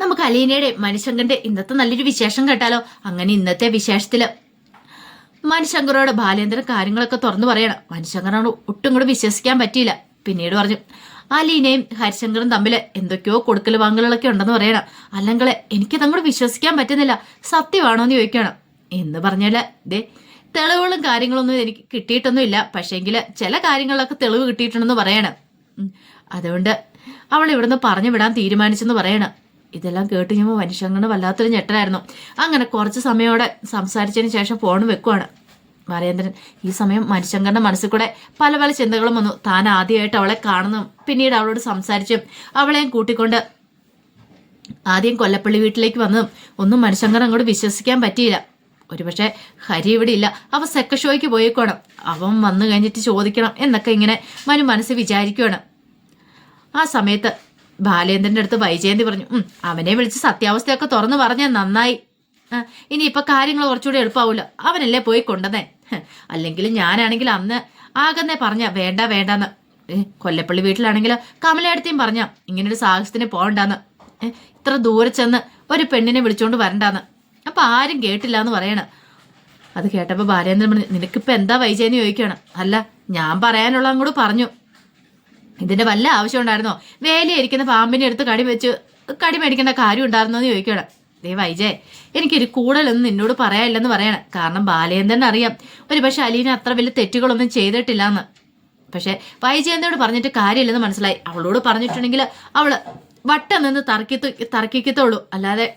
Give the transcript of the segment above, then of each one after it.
നമുക്ക് അലീനയുടെ മനുശങ്കന്റെ ഇന്നത്തെ നല്ലൊരു വിശേഷം കേട്ടാലോ? അങ്ങനെ ഇന്നത്തെ വിശേഷത്തിൽ മനുശങ്കറോട് ബാലേന്ദ്രൻ കാര്യങ്ങളൊക്കെ തുറന്നു പറയണം. മനുശങ്കറിനോട് ഒട്ടും കൂടെ വിശ്വസിക്കാൻ പറ്റിയില്ല. പിന്നീട് പറഞ്ഞു അലീനയും ഹരിശങ്കറും തമ്മിൽ എന്തൊക്കെയോ കൊടുക്കൽ വാങ്ങലുകളൊക്കെ ഉണ്ടെന്ന് പറയണം. അല്ലെങ്കിൽ എനിക്ക് തങ്ങോട്ട് വിശ്വസിക്കാൻ പറ്റുന്നില്ല. സത്യമാണോ എന്ന് ചോദിക്കണം. എന്ന് പറഞ്ഞാൽ ദേ തെളിവുകളും കാര്യങ്ങളൊന്നും എനിക്ക് കിട്ടിയിട്ടൊന്നുമില്ല. പക്ഷേങ്കിൽ ചില കാര്യങ്ങളിലൊക്കെ തെളിവ് കിട്ടിയിട്ടുണ്ടെന്ന് പറയണം. അതുകൊണ്ട് അവൾ ഇവിടുന്ന് പറഞ്ഞു വിടാൻ തീരുമാനിച്ചെന്ന് പറയണം. ഇതെല്ലാം കേട്ട് കഴിയുമ്പോൾ മനുഷ്യങ്ങനെ വല്ലാത്തൊരു ഞെട്ടലായിരുന്നു. അങ്ങനെ കുറച്ച് സമയോടെ സംസാരിച്ചതിന് ശേഷം ഫോൺ വെക്കുവാണ്. മരേന്ദ്രൻ ഈ സമയം മനുഷ്യങ്കറിന്റെ മനസ്സിൽ കൂടെ പല പല ചിന്തകളും വന്നു. താൻ ആദ്യമായിട്ട് അവളെ കാണുന്നു. പിന്നീട് അവളോട് സംസാരിച്ചും അവളെയും കൂട്ടിക്കൊണ്ട് ആദ്യം കൊല്ലപ്പള്ളി വീട്ടിലേക്ക് വന്നതും ഒന്നും മനുഷ്യങ്കർ അങ്ങോട്ട് വിശ്വസിക്കാൻ പറ്റിയില്ല. ഒരുപക്ഷെ ഹരി ഇവിടെ ഇല്ല. അവൻ സെക്ക ഷോയ്ക്ക് പോയിക്കോണം അവൻ വന്നു കഴിഞ്ഞിട്ട് ചോദിക്കണം എന്നൊക്കെ ഇങ്ങനെ മനു മനസ്സ് വിചാരിക്കുവാണ്. ആ സമയത്ത് ബാലേന്ദ്രന്റെ അടുത്ത് വൈജയന്തി പറഞ്ഞു "ഉം, അവനെ വിളിച്ച് സത്യാവസ്ഥയൊക്കെ തുറന്നു പറഞ്ഞാൽ നന്നായി. ഇനി ഇപ്പൊ കാര്യങ്ങൾ കുറച്ചുകൂടി എളുപ്പമാവൂല്ലോ അവനല്ലേ പോയി കൊണ്ടുവന്നേ? അല്ലെങ്കിൽ ഞാനാണെങ്കിൽ അന്ന് ആകുന്നേ പറഞ്ഞ വേണ്ട വേണ്ടാന്ന്. കൊല്ലപ്പള്ളി വീട്ടിലാണെങ്കിൽ കമലയടുത്തേയും പറഞ്ഞ ഇങ്ങനൊരു സാഹസത്തിന് പോകണ്ടാന്ന്. ഇത്ര ദൂരെ ചെന്ന് ഒരു പെണ്ണിനെ വിളിച്ചോണ്ട് വരണ്ടാന്ന്. അപ്പൊ ആരും കേട്ടില്ല എന്ന് പറയണ. അത് കേട്ടപ്പോ ബാലേന്ദ്രൻ പറഞ്ഞു നിനക്കിപ്പോ എന്താ വൈജയെന്ന് ചോദിക്കണം? അല്ല ഞാൻ പറയാനുള്ള അങ്ങോട്ട് പറഞ്ഞു. ഇതിന്റെ വല്ല ആവശ്യം ഉണ്ടായിരുന്നോ? വേലയിരിക്കുന്ന പാമ്പിനെ എടുത്ത് കടി വെച്ച് കടി മേടിക്കേണ്ട കാര്യം ഉണ്ടായിരുന്നോ എന്ന് ചോദിക്കണം ദേ വൈജയ് എനിക്കൊരു കൂടുതലൊന്നും നിന്നോട് പറയാനില്ലെന്ന് പറയണം. കാരണം ബാലചന്ദ്രൻ അറിയാം. ഒരു പക്ഷെ അലീന അത്ര വലിയ തെറ്റുകളൊന്നും ചെയ്തിട്ടില്ല എന്ന്. പക്ഷെ വൈജയന്തോട് പറഞ്ഞിട്ട് കാര്യമില്ലെന്ന് മനസ്സിലായി. അവളോട് പറഞ്ഞിട്ടുണ്ടെങ്കിൽ അവൾ വട്ടം നിന്ന് തർക്കിത്ത് തർക്കിക്കത്തുള്ളൂ അല്ലാതെ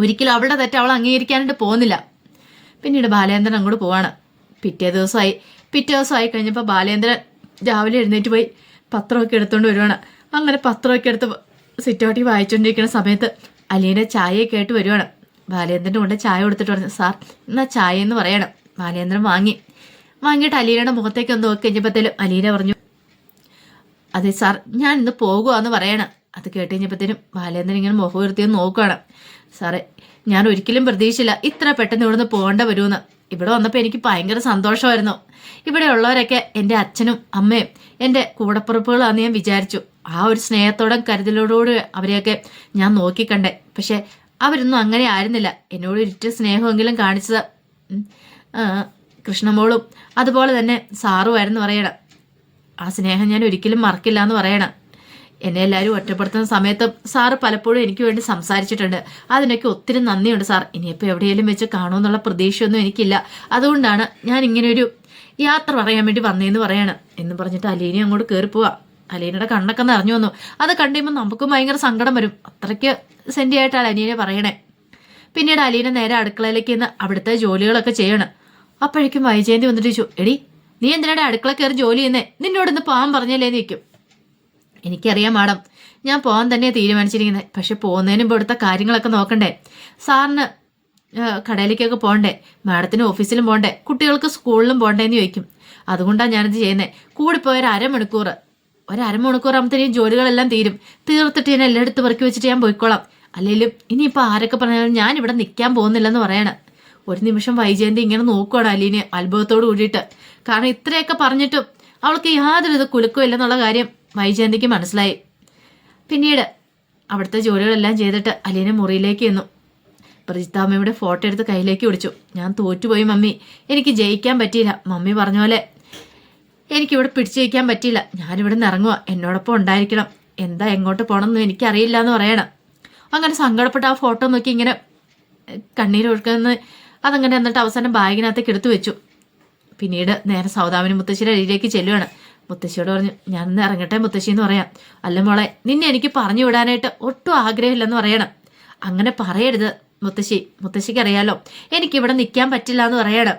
ഒരിക്കലും അവളുടെ തെറ്റ് അവൾ അംഗീകരിക്കാനായിട്ട് പോകുന്നില്ല. പിന്നീട് ബാലേന്ദ്രൻ അങ്ങോട്ട് പോവാണ്. പിറ്റേ ദിവസമായി പിറ്റേ ദിവസമായി കഴിഞ്ഞപ്പോൾ ബാലേന്ദ്രൻ രാവിലെ എഴുന്നേറ്റ് പോയി പത്രമൊക്കെ എടുത്തുകൊണ്ട് വരുവാണ്. അങ്ങനെ പത്രമൊക്കെ എടുത്ത് സിറ്റോട്ടി വായിച്ചുകൊണ്ടിരിക്കുന്ന സമയത്ത് അലീന ചായയൊക്കെ ആയിട്ട് വരുവാണ്. ബാലേന്ദ്രന്റെ കൊണ്ട് ചായ കൊടുത്തിട്ട് പറഞ്ഞു സാർ എന്നാ ചായ എന്ന് പറയണം. ബാലേന്ദ്രൻ വാങ്ങി. വാങ്ങിയിട്ട് അലീനയുടെ മുഖത്തേക്ക് ഒന്ന് നോക്കി കഴിഞ്ഞപ്പോഴത്തേലും അലീന പറഞ്ഞു അതെ സാർ ഞാൻ ഇന്ന് പോകുകയെന്ന് പറയണം. അത് കേട്ട് കഴിഞ്ഞപ്പോഴത്തേനും ബാലേന്ദ്രൻ ഇങ്ങനെ മുഖം ഉയർത്തിയെന്ന് നോക്കുകയാണ് സാറേ ഞാൻ ഒരിക്കലും പ്രതീക്ഷിച്ചില്ല. ഇത്ര പെട്ടെന്ന് ഇവിടുന്ന് പോകേണ്ട വരുമെന്ന്. ഇവിടെ വന്നപ്പോൾ എനിക്ക് ഭയങ്കര സന്തോഷമായിരുന്നു. ഇവിടെ ഉള്ളവരൊക്കെ എന്റെ അച്ഛനും അമ്മയും എന്റെ കൂടപ്പുറപ്പുകളാണെന്ന് ഞാൻ വിചാരിച്ചു. ആ ഒരു സ്നേഹത്തോടും കരുതലോടുകൂടി അവരെയൊക്കെ ഞാൻ നോക്കിക്കണ്ടേ. പക്ഷെ അവരൊന്നും അങ്ങനെ ആയിരുന്നില്ല. എന്നോട് ഇരിട്ട് സ്നേഹമെങ്കിലും കാണിച്ചത്. കൃഷ്ണമോളും അതുപോലെ തന്നെ സാറുമായിരുന്നു പറയണം ആ സ്നേഹം ഞാൻ ഒരിക്കലും മറക്കില്ല എന്ന് പറയണം. എന്നെ എല്ലാവരും ഒറ്റപ്പെടുത്തുന്ന സമയത്ത് സാറ് പലപ്പോഴും എനിക്ക് വേണ്ടി സംസാരിച്ചിട്ടുണ്ട്. അതിനൊക്കെ ഒത്തിരി നന്ദിയുണ്ട് സാർ. ഇനിയിപ്പോൾ എവിടെയെങ്കിലും വെച്ച് കാണുമെന്നുള്ള പ്രതീക്ഷയൊന്നും എനിക്കില്ല. അതുകൊണ്ടാണ് ഞാൻ ഇങ്ങനെ ഒരു യാത്ര പറയാൻ വേണ്ടി വന്നേന്ന് പറയാണ്. എന്ന് പറഞ്ഞിട്ട് അലീന അങ്ങോട്ട് കയറി പോവാ അലീനയുടെ കണ്ണൊക്കെ നിറഞ്ഞു വന്നു. അത് കണ്ടുമ്പോൾ നമുക്കും ഭയങ്കര സങ്കടം വരും. അത്രയ്ക്ക് സെന്റിയായിട്ടാണ് അലീനെ പറയണേ. പിന്നീട് അലീന നേരെ അടുക്കളയിലേക്ക് നിന്ന് അവിടുത്തെ ജോലികളൊക്കെ ചെയ്യണം. അപ്പോഴേക്കും വൈജയന്തി വന്നിട്ട് ചോദിച്ചു എടി നീ എന്തിനാടെ അടുക്കള കയറി ജോലി ചെയ്യുന്നേ? നിന്നോട് ഇന്ന് പോകാൻ പറഞ്ഞല്ലേ എന്ന് എനിക്കറിയാം മാഡം. ഞാൻ പോകാൻ തന്നെ തീരുമാനിച്ചിരിക്കുന്നത് പക്ഷെ പോകുന്നതിന് മുമ്പ് ഇവിടുത്തെ കാര്യങ്ങളൊക്കെ നോക്കണ്ടേ. സാറിന് കടയിലേക്കൊക്കെ പോകണ്ടേ? മാഡത്തിന് ഓഫീസിലും പോകണ്ടേ? കുട്ടികൾക്ക് സ്കൂളിലും പോകണ്ടേന്ന് ചോദിക്കും. അതുകൊണ്ടാണ് ഞാനിത് ചെയ്യുന്നത് കൂടിപ്പോയ ഒരു അരമണിക്കൂർ ഒരു അരമണിക്കൂർ ആകുമ്പോഴത്തേനും ജോലികളെല്ലാം തീരും. തീർത്തിട്ട് ഞാൻ എല്ലായിടത്തും പെറുക്കി വെച്ചിട്ട് ഞാൻ പോയിക്കോളാം. അല്ലെങ്കിലും ഇനിയിപ്പോൾ ആരൊക്കെ പറഞ്ഞാലും ഞാൻ ഇവിടെ നിൽക്കാൻ പോകുന്നില്ലെന്ന് പറയണം. ഒരു നിമിഷം വൈജയന്തി ഇങ്ങനെ നോക്കുവാണ് അലീനെ അത്ഭുതത്തോട് കൂടിയിട്ട്. കാരണം ഇത്രയൊക്കെ പറഞ്ഞിട്ടും അവൾക്ക് യാതൊരു ഇത് കുലുക്കുമില്ലെന്നുള്ള കാര്യം വൈജയന്തിക്ക് മനസ്സിലായി. പിന്നീട് അവിടുത്തെ ജോലികളെല്ലാം ചെയ്തിട്ട് അലീന മുറിയിലേക്ക് ചെന്നു. പ്രജിത്താമ്മയുടെ ഫോട്ടോ എടുത്ത് കയ്യിലേക്ക് പിടിച്ചു. ഞാൻ തോറ്റുപോയി മമ്മി. എനിക്ക് ജയിക്കാൻ പറ്റിയില്ല. മമ്മി പറഞ്ഞ പോലെ എനിക്കിവിടെ പിടിച്ചു ജയിക്കാൻ പറ്റിയില്ല. ഞാനിവിടെ നിന്ന് ഇറങ്ങുക എന്നോടൊപ്പം ഉണ്ടായിരിക്കണം. എന്താ എങ്ങോട്ട് പോകണമെന്നും എനിക്കറിയില്ല എന്ന് പറയണം. അങ്ങനെ സങ്കടപ്പെട്ട് ആ ഫോട്ടോ നോക്കി ഇങ്ങനെ കണ്ണീരൊഴുക്കുന്ന അതങ്ങനെ എന്നിട്ട് അവസാനം ബാഗിനകത്തേക്ക് എടുത്തു വെച്ചു. പിന്നീട് നേരെ സൗദാമിനി മുത്തശ്ശിയുടെ അടിയിലേക്ക് ചെല്ലുവാണ്. മുത്തശ്ശിയോട് പറഞ്ഞു ഞാനിന്ന് ഇറങ്ങട്ടെ മുത്തശ്ശി എന്ന് പറയാം. അല്ല മോളെ നിന്നെ എനിക്ക് പറഞ്ഞു വിടാനായിട്ട് ഒട്ടും ആഗ്രഹമില്ലെന്ന് പറയണം. അങ്ങനെ പറയരുത് മുത്തശ്ശി. മുത്തശ്ശിക്ക് അറിയാലോ എനിക്കിവിടെ നിൽക്കാൻ പറ്റില്ല എന്ന് പറയണം.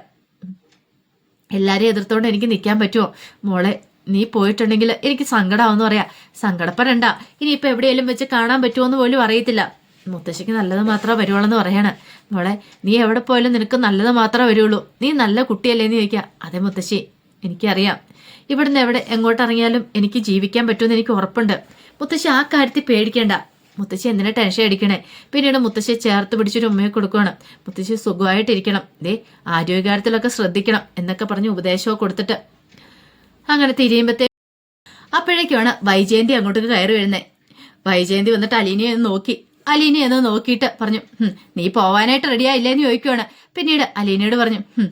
എല്ലാരെയും എതിർത്തോണ്ട് എനിക്ക് നിൽക്കാൻ പറ്റുമോ മോളെ നീ പോയിട്ടുണ്ടെങ്കിൽ എനിക്ക് സങ്കടമാവെന്ന് പറയാം. സങ്കടപ്പെടണ്ട. ഇനിയിപ്പോൾ എവിടെയെങ്കിലും വെച്ച് കാണാൻ പറ്റുമോ എന്ന് പോലും അറിയത്തില്ല. മുത്തശ്ശിക്ക് നല്ലത് മാത്രമേ വരുവുള്ളൂ പറയാണ്. മോളെ നീ എവിടെ പോയാലും നിനക്ക് നല്ലത് മാത്രമേ വരുള്ളൂ നീ നല്ല കുട്ടിയല്ലേ എന്ന് ചോദിക്കുക അതെ മുത്തശ്ശി എനിക്കറിയാം. ഇവിടുന്ന് എവിടെ എങ്ങോട്ടിറങ്ങിയാലും എനിക്ക് ജീവിക്കാൻ പറ്റുമെന്ന് എനിക്ക് ഉറപ്പുണ്ട്. മുത്തശ്ശി ആ കാര്യത്തിൽ പേടിക്കേണ്ട. മുത്തശ്ശി എന്തിനാ ടെൻഷൻ അടിക്കണേ? പിന്നീട് മുത്തശ്ശി ചേർത്ത് പിടിച്ചൊരു ഉമ്മയെ കൊടുക്കുകയാണ് മുത്തശ്ശി സുഖമായിട്ടിരിക്കണം. ദേ ആരോഗ്യകാര്യത്തിലൊക്കെ ശ്രദ്ധിക്കണം എന്നൊക്കെ പറഞ്ഞ് ഉപദേശമൊക്കെ കൊടുത്തിട്ട് അങ്ങനെ തിരിയുമ്പത്തേ അപ്പോഴേക്കുമാണ് വൈജയന്തി അങ്ങോട്ടേക്ക് കയറി വരുന്നത് വൈജയന്തി വന്നിട്ട് അലീനയെ ഒന്ന് നോക്കി. അലീനെ ഒന്ന് നോക്കിയിട്ട് പറഞ്ഞു നീ പോവാനായിട്ട് റെഡിയായില്ലേന്ന് ചോദിക്കുവാണ്. പിന്നീട് അലീനയോട് പറഞ്ഞു "ഹും,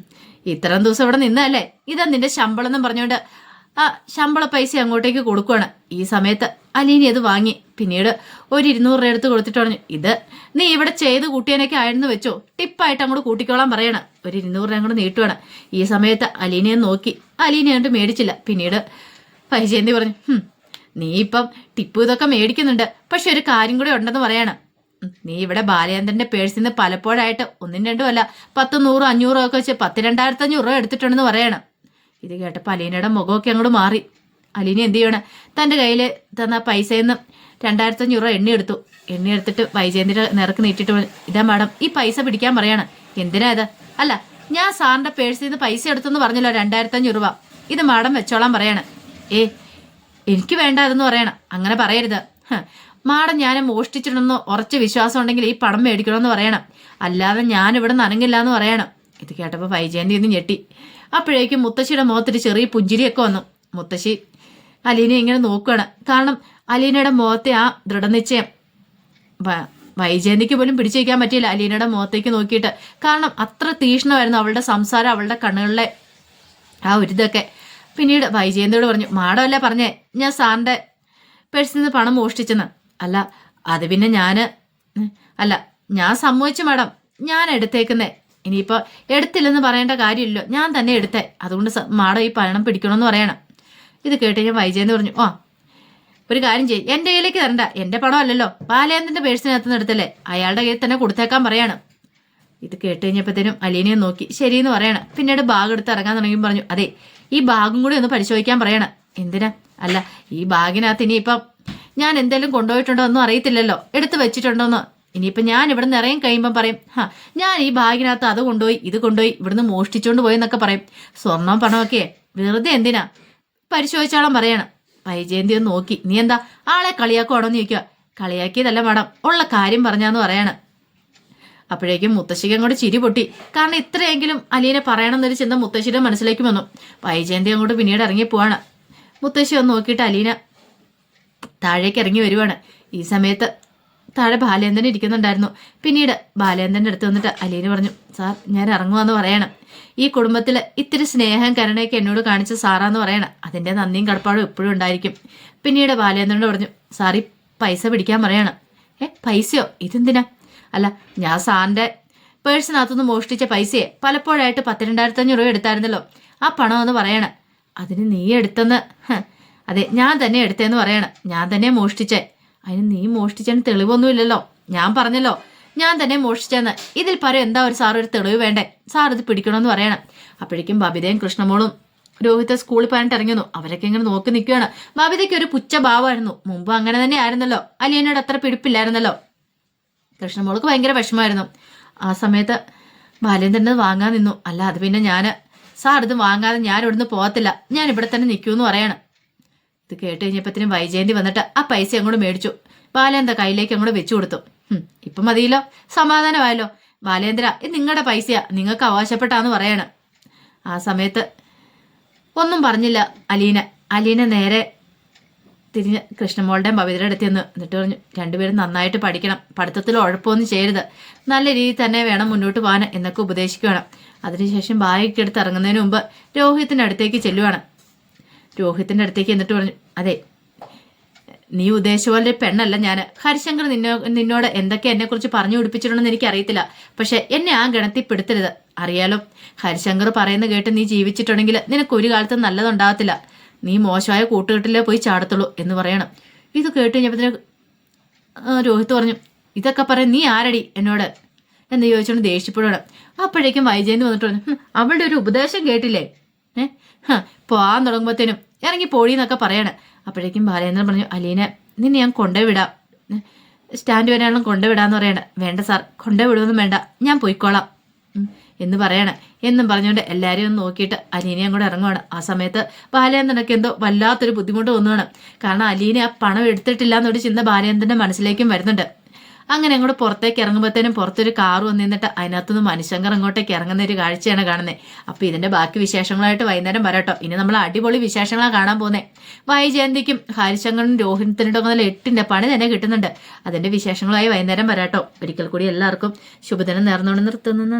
ഇത്രയും ദിവസം ഇവിടെ നിന്നല്ലേ ഇതാ നിന്റെ ശമ്പളം എന്നും പറഞ്ഞുകൊണ്ട് ആ ശമ്പള പൈസ അങ്ങോട്ടേക്ക് കൊടുക്കുവാണ്. ഈ സമയത്ത് അലീനി അത് വാങ്ങി. പിന്നീട് ഒരു ഇരുന്നൂറ് രൂപ എടുത്ത് കൊടുത്തിട്ട് പറഞ്ഞു ഇത് നീ ഇവിടെ ചെയ്ത് കൂട്ടിയനൊക്കെ ആയിരുന്നു വെച്ചോ. ടിപ്പായിട്ട് അങ്ങോട്ട് കൂട്ടിക്കോളാൻ പറയണ. ഒരു ഇരുന്നൂറ് രൂപ അങ്ങോട്ട് നീട്ടുവാണ്. ഈ സമയത്ത് അലീനയെ നോക്കി. അലീനെ കണ്ട് മേടിച്ചില്ല. പിന്നീട് വൈജയന്തി പറഞ്ഞു നീ ഇപ്പം ടിപ്പു ഇതൊക്കെ മേടിക്കുന്നുണ്ട്. പക്ഷെ ഒരു കാര്യം കൂടെ ഉണ്ടെന്ന് പറയണം. നീ ഇവിടെ ബാലചന്ദ്രന്റെ പേഴ്സിൽ നിന്ന് പലപ്പോഴായിട്ട് ഒന്നും രണ്ടും അല്ല പത്ത് നൂറും അഞ്ഞൂറോ ഒക്കെ വെച്ച് പത്ത് രണ്ടായിരത്തി അഞ്ഞൂറ് രൂപ എടുത്തിട്ടുണ്ടെന്ന് പറയണം. ഇത് കേട്ടപ്പോൾ അലീനയുടെ മുഖമൊക്കെ അങ്ങോട്ട് മാറി. അലീന എന്ത് ചെയ്യണം? തന്റെ കയ്യിൽ തന്ന പൈസയിൽ നിന്ന് രണ്ടായിരത്തി അഞ്ഞൂറ് രൂപ എണ്ണ എടുത്തു. എണ്ണ എടുത്തിട്ട് വൈജയന്തിയുടെ നിറക്ക് നീട്ടിട്ട് ഇതാ മാഡം ഈ പൈസ പിടിക്കാൻ പറയാണ്. എന്തിനാ ഇത്? അല്ല ഞാൻ സാറിന്റെ പേഴ്സിൽ നിന്ന് പൈസ എടുത്തെന്ന് പറഞ്ഞല്ലോ രണ്ടായിരത്തി അഞ്ഞൂറ് രൂപ. ഇത് മാഡം വെച്ചോളാൻ പറയാണ്. ഏ എനിക്ക് വേണ്ട അതെന്ന് പറയണം. അങ്ങനെ പറയരുത്. മാഡം ഞാൻ മോഷ്ടിച്ചിട്ടുണ്ടെന്ന് ഉറച്ച് വിശ്വാസം ഉണ്ടെങ്കിൽ ഈ പണം മേടിക്കണമെന്ന് പറയണം. അല്ലാതെ ഞാൻ ഇവിടെ നനങ്ങില്ല എന്ന് പറയണം. ഇത് കേട്ടപ്പോൾ വൈജയന്തി ഒന്ന് ഞെട്ടി. അപ്പോഴേക്കും മുത്തശ്ശിയുടെ മുഖത്തൊരു ചെറിയ പുഞ്ചിരിയൊക്കെ വന്നു. മുത്തശ്ശി അലീനെ ഇങ്ങനെ നോക്കുകയാണ് കാരണം അലീനയുടെ മുഖത്തെ ആ ദൃഢനിശ്ചയം വൈജയന്തിക്ക് പോലും പിടിച്ചു വയ്ക്കാൻ പറ്റിയില്ല അലീനയുടെ മുഖത്തേക്ക് നോക്കിയിട്ട്. കാരണം അത്ര തീഷ്ണമായിരുന്നു അവളുടെ സംസാരം അവളുടെ കണ്ണുകളിലെ ആ ഒരു ഇതൊക്കെ പിന്നീട് വൈജയന്തിയോട് പറഞ്ഞു മാഡമല്ലേ പറഞ്ഞേ ഞാൻ സാറിന്റെ പേഴ്സിൽ നിന്ന് പണം മോഷ്ടിച്ചെന്ന്. അല്ല അത് പിന്നെ ഞാൻ അല്ല ഞാൻ സമ്മതിച്ചു മാഡം. ഞാൻ എടുത്തേക്കുന്നേ. ഇനിയിപ്പോ എടുത്തില്ലെന്ന് പറയേണ്ട കാര്യമില്ല ഞാൻ തന്നെ എടുത്തേ. അതുകൊണ്ട് മാഡം ഈ പണം പിടിക്കണമെന്ന് പറയണം. ഇത് കേട്ട് ഞാൻ വൈജയെന്ന് പറഞ്ഞു ആ ഒരു കാര്യം ചെയ്യ്. എന്റെ കയ്യിലേക്ക് തരണ്ട. എന്റെ പണം അല്ലല്ലോ. ബാലേന്ദ്രന്റെ പേഴ്സിനകത്ത് നിന്ന് എടുത്തല്ലേ. അയാളുടെ കയ്യിൽ തന്നെ കൊടുത്തേക്കാൻ പറയാണ്. ഇത് കേട്ട് കഴിഞ്ഞപ്പോഴത്തേനും അലീനയെ നോക്കി. ശരിയെന്ന് പറയണം. പിന്നീട് ബാഗ് എടുത്ത് ഇറങ്ങാൻ തുടങ്ങി പറഞ്ഞു അതെ ഈ ബാഗും കൂടി ഒന്ന് പരിശോധിക്കാൻ പറയണം. എന്തിനാ? അല്ല ഈ ബാഗിനകത്ത് ഇനിയിപ്പം ഞാൻ എന്തെങ്കിലും കൊണ്ടുപോയിട്ടുണ്ടോ ഒന്നും അറിയത്തില്ലല്ലോ. എടുത്ത് വെച്ചിട്ടുണ്ടോന്ന് ഇനിയിപ്പം ഞാൻ ഇവിടെ നിന്ന് ഇറങ്ങി കഴിയുമ്പോൾ പറയും ഹാ ഞാൻ ഈ ബാഗിനകത്ത് അത് കൊണ്ടുപോയി ഇത് കൊണ്ടുപോയി ഇവിടുന്ന് മോഷ്ടിച്ചുകൊണ്ട് പോയി എന്നൊക്കെ പറയും. സ്വർണം പണമൊക്കെ വെറുതെ എന്തിനാ? പരിശോധിച്ചാളം പറയണം. വൈജയന്തി ഒന്ന് നോക്കി. നീ എന്താ? ആളെ കളിയാക്കുവാണോ എന്ന് ചോദിക്കുക. കളിയാക്കിയതല്ല മാഡം ഉള്ള കാര്യം പറഞ്ഞാന്ന് പറയാണ്. അപ്പോഴേക്കും മുത്തശ്ശിക്ക് അങ്ങോട്ട് ചിരി പൊട്ടി. കാരണം ഇത്രയെങ്കിലും അലീനെ പറയണമെന്നൊരു ചിന്ത മുത്തശ്ശിയുടെ മനസ്സിലേക്ക് വന്നു. വൈജയന്തി അങ്ങോട്ട് പിന്നീട് ഇറങ്ങി പോവാണ്. മുത്തശ്ശി ഒന്ന് നോക്കിയിട്ട് അലീന താഴേക്ക് ഇറങ്ങി വരുവാണ്. ഈ സമയത്ത് താഴെ ബാലേന്ദ്രൻ ഇരിക്കുന്നുണ്ടായിരുന്നു. പിന്നീട് ബാലേന്ദ്രന്റെ അടുത്ത് വന്നിട്ട് അലീന പറഞ്ഞു സാർ ഞാൻ ഇറങ്ങുവാന്ന് പറയണം. ഈ കുടുംബത്തിൽ ഇത്തിരി സ്നേഹം കരുണയൊക്കെ എന്നോട് കാണിച്ച സാറാന്ന് പറയണം. അതിന്റെ നന്ദിയും കടപ്പാടും എപ്പോഴും ഉണ്ടായിരിക്കും. പിന്നീട് ബാലേന്ദ്രനോട് പറഞ്ഞു സാർ ഈ പൈസ പിടിക്കാൻ പറയണം. ഏ പൈസയോ? ഇതെന്തിനാ? അല്ല ഞാൻ സാറിന്റെ പേഴ്സിനകത്തുനിന്ന് മോഷ്ടിച്ച പൈസയെ പലപ്പോഴായിട്ട് പത്തിരണ്ടായിരത്തി അഞ്ഞൂറ് രൂപ എടുത്തായിരുന്നല്ലോ. ആ പണം പറയണം. അതിന് നീ എടുത്തെന്ന് അതെ ഞാൻ തന്നെ എടുത്തേന്ന് പറയണം. ഞാൻ തന്നെ മോഷ്ടിച്ചേ. അതിന് നീ മോഷ്ടിച്ചതിന് തെളിവൊന്നുമില്ലല്ലോ. ഞാൻ പറഞ്ഞല്ലോ. ഞാൻ തന്നെ മോഷ്ടിച്ചെന്ന് ഇതിൽ പരം എന്താ ഒരു സാർ ഒരു തെളിവ് വേണ്ടേ? സാർ ഇത് പിടിക്കണമെന്ന് പറയണം. അപ്പോഴേക്കും ബബിതയും കൃഷ്ണമോളും രോഹിത്തെ സ്കൂളിൽ പറഞ്ഞിട്ട് ഇറങ്ങുന്നു അവരൊക്കെ ഇങ്ങനെ നോക്കി നിൽക്കുകയാണ്. ബബിതയ്ക്ക് ഒരു പുച്ഛ ഭാവമായിരുന്നു മുമ്പ് അങ്ങനെ തന്നെ ആയിരുന്നല്ലോ. അലിയനോട് അത്ര പിടിപ്പില്ലായിരുന്നല്ലോ. കൃഷ്ണമോൾക്ക് ഭയങ്കര വിഷമമായിരുന്നു. ആ സമയത്ത് അത് വാങ്ങാൻ നിന്നു. അല്ല അത് പിന്നെ ഞാൻ സാർ ഇത് വാങ്ങാതെ ഞാൻ ഇവിടുന്ന് പോകത്തില്ല. ഞാൻ ഇവിടെ തന്നെ നിൽക്കുമെന്ന് പറയണം. ഇത് കേട്ട് കഴിഞ്ഞപ്പത്തിനും വൈജയന്തി വന്നിട്ട് ആ പൈസ അങ്ങോട്ട് മേടിച്ചു. ബാലേന്ദ്ര കയ്യിലേക്ക് അങ്ങോട്ട് വെച്ചു കൊടുത്തു. ഇപ്പം മതിയല്ലോ? സമാധാനമായല്ലോ? ബാലേന്ദ്ര ഇത് നിങ്ങളുടെ പൈസയാ. നിങ്ങൾക്ക് അവകാശപ്പെട്ടാന്ന് പറയാണ്. ആ സമയത്ത് ഒന്നും പറഞ്ഞില്ല അലീന. അലീന നേരെ തിരിഞ്ഞ് കൃഷ്ണമോളുടെയും പവിത്രയുടെ അടുത്ത് നിന്ന് എന്നിട്ട് പറഞ്ഞു രണ്ടുപേരും നന്നായിട്ട് പഠിക്കണം. പഠിത്തത്തിൽ ഉഴപ്പൊന്നും ചെയ്യരുത്. നല്ല രീതിയിൽ തന്നെ വേണം മുന്നോട്ട് പോകാൻ എന്നൊക്കെ ഉപദേശിക്കുകയാണ്. അതിനുശേഷം ബാഗൊക്കെ എടുത്ത് ഇറങ്ങുന്നതിന് മുമ്പ് രോഹിത്തിന്റെ അടുത്തേക്ക് ചെല്ലുവാണ്. രോഹിത്തിന്റെ അടുത്തേക്ക് എന്നിട്ട് പറഞ്ഞു അതെ നീ ഉദ്ദേശിച്ച പെണ്ണല്ല ഞാൻ. ഹരിശങ്കർ നിന്നോ നിന്നോട് എന്തൊക്കെ എന്നെക്കുറിച്ച് പറഞ്ഞു പിടിപ്പിച്ചിട്ടുണ്ടെന്ന് എനിക്ക് അറിയത്തില്ല. പക്ഷെ എന്നെ ആ ഗണത്തിൽ പെടുത്തരുത് അറിയാലോ ഹരിശങ്കർ പറയുന്ന കേട്ട് നീ ജീവിച്ചിട്ടുണ്ടെങ്കിൽ നിനക്ക് ഒരു കാലത്ത് നല്ലതുണ്ടാകത്തില്ല നീ മോശമായ കൂട്ടുകെട്ടിലേ പോയി ചാടത്തുള്ളൂ എന്ന് പറയണം. ഇത് കേട്ട് കഴിഞ്ഞപ്പോ രോഹിത് പറഞ്ഞു ഇതൊക്കെ പറയാൻ നീ ആരടി എന്നോട്? എന്ന് ചോദിച്ചുകൊണ്ട് ദേഷ്യപ്പെടുകയാണ് അപ്പോഴേക്കും വൈജയന്തി വന്നിട്ട് പറഞ്ഞു "ഹും, അവളുടെ ഒരു ഉപദേശം കേട്ടില്ലേ? ഏ ഹ, പോവാൻ തുടങ്ങുമ്പോഴത്തേനും ഇറങ്ങി പോടിന്നൊക്കെ പറയാണ്. അപ്പോഴേക്കും ബാലേന്ദ്രൻ പറഞ്ഞു അലീന നിന്നെ ഞാൻ കൊണ്ടുവിടാം. സ്റ്റാൻഡ് വരെയാണെങ്കിലും കൊണ്ടുവിടാന്ന് പറയണ. വേണ്ട സാർ കൊണ്ടുവിടുമെന്നും വേണ്ട. ഞാൻ പോയിക്കോളാം. എന്ന് പറയണേ. എന്നും പറഞ്ഞുകൊണ്ട് എല്ലാവരെയും ഒന്ന് നോക്കിയിട്ട് അലീനയും കൂടെ ഇറങ്ങുവാണ്. ആ സമയത്ത് ബാലേന്ദ്രനൊക്കെ എന്തോ വല്ലാത്തൊരു ബുദ്ധിമുട്ട് തോന്നുവാണ്. കാരണം അലീന ആ പണം എടുത്തിട്ടില്ല എന്നൊരു ചിന്ത ബാലേന്ദ്രന്റെ മനസ്സിലേക്കും വരുന്നുണ്ട്. അങ്ങനെ അങ്ങോട്ട് പുറത്തേക്ക് ഇറങ്ങുമ്പോഴത്തേനും പുറത്തൊരു കാർ വന്ന് നിന്നിട്ട് അതിനകത്തുനിന്ന് മനുഷ്യങ്കർ അങ്ങോട്ടേക്ക് ഇറങ്ങുന്ന ഒരു കാഴ്ചയാണ് കാണുന്നത് അപ്പോൾ ഇതിന്റെ ബാക്കി വിശേഷങ്ങളായിട്ട് വൈകുന്നേരം വരാട്ടോ. ഇനി നമ്മൾ അടിപൊളി വിശേഷങ്ങളാണ് കാണാൻ പോകുന്നത് വൈജയന്തിക്കും ഹരിശങ്കറിനും രോഹിണിത്തിനും മുതൽ എട്ടിന്റെ പണി തന്നെ കിട്ടുന്നുണ്ട്. അതിന്റെ വിശേഷങ്ങളായി വൈകുന്നേരം വരാട്ടോ. ഒരിക്കൽ കൂടി എല്ലാവർക്കും ശുഭദിനം നേർന്നുകൊണ്ട് നിർത്തുന്നു.